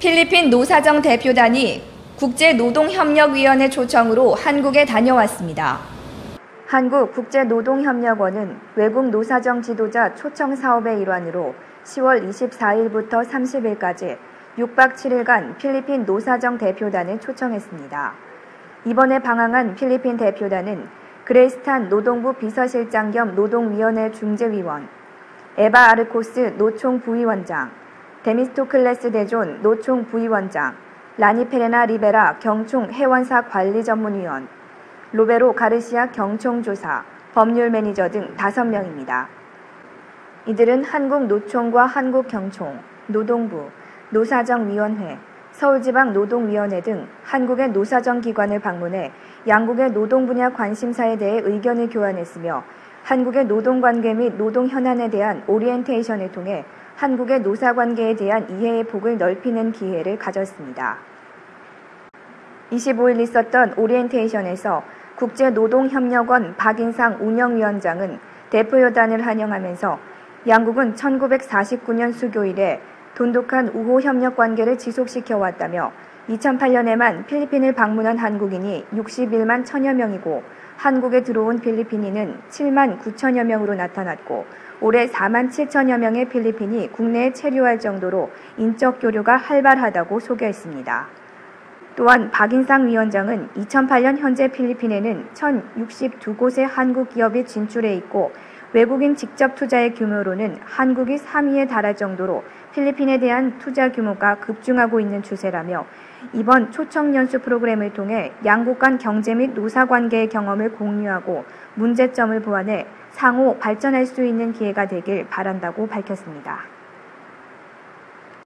필리핀 노사정 대표단이 국제노동협력위원회 초청으로 한국에 다녀왔습니다. 한국국제노동협력원은 외국 노사정 지도자 초청 사업의 일환으로 10월 24일부터 30일까지 6박 7일간 필리핀 노사정 대표단을 초청했습니다. 이번에 방한한 필리핀 대표단은 그레이스탄 노동부 비서실장 겸 노동위원회 중재위원, 에바 아르코스 노총 부위원장, 데미스토클레스 대존 노총 부위원장, 라니 페레나 리베라 경총 해원사 관리 전문위원, 로베로 가르시아 경총 조사, 법률 매니저 등 5명입니다. 이들은 한국 노총과 한국 경총, 노동부, 노사정위원회, 서울지방노동위원회 등 한국의 노사정 기관을 방문해 양국의 노동 분야 관심사에 대해 의견을 교환했으며 한국의 노동 관계 및 노동 현안에 대한 오리엔테이션을 통해 한국의 노사 관계에 대한 이해의 폭을 넓히는 기회를 가졌습니다. 25일 있었던 오리엔테이션에서 국제노동협력원 박인상 운영위원장은 대표여단을 환영하면서 양국은 1949년 수교 이래 돈독한 우호 협력 관계를 지속시켜 왔다며 2008년에만 필리핀을 방문한 한국인이 61만 천여 명이고 한국에 들어온 필리핀인은 7만 9천여 명으로 나타났고 올해 4만 7천여 명의 필리핀이 국내에 체류할 정도로 인적 교류가 활발하다고 소개했습니다. 또한 박인상 위원장은 2008년 현재 필리핀에는 1,062곳의 한국 기업이 진출해 있고 외국인 직접 투자의 규모로는 한국이 3위에 달할 정도로 필리핀에 대한 투자 규모가 급증하고 있는 추세라며 이번 초청 연수 프로그램을 통해 양국 간 경제 및 노사 관계의 경험을 공유하고 문제점을 보완해 상호 발전할 수 있는 기회가 되길 바란다고 밝혔습니다.